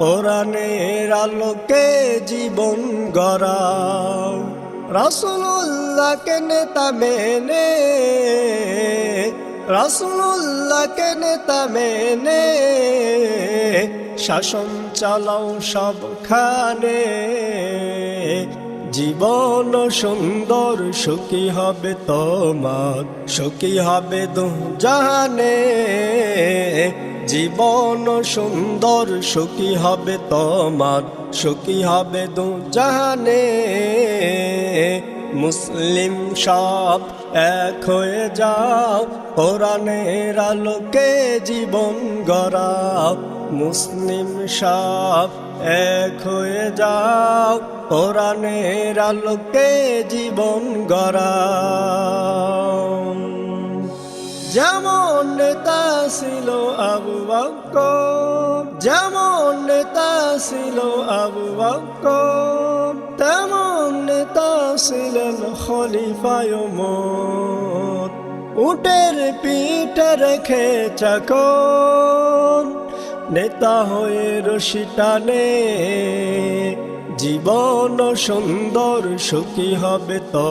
কোরআনের আলোকে জীবন গড়াও। রাসুল্লাহকে নেতা মেনে রাসুল্লাহকে নেতা মেনে, শাসন চালাও সবখানে। জীবন সুন্দর, সুখী হবে তোমার, সুখী হবে দু জাহানে জীবন সুন্দর, সুখী হবে তোমার, সুখী হবে দু জাহানে মুসলিম সব এক হয়ে যাও, কোরআনের আলোকে জীবন গড়াও। মুসলিম সব এক হয়ে যাও, কোরআনের আলোকে জীবন গড়াও। যেমন নেতা ছিল আবু বকর। যেমন নেতা ছিল আবু বকর, তেমন নেতা ছিলেন খলিফায় উটের পিঠে রেখে চাকর, নেতা হয়ে রশি টানে। জীবন সুন্দর, সুখী হবে তো।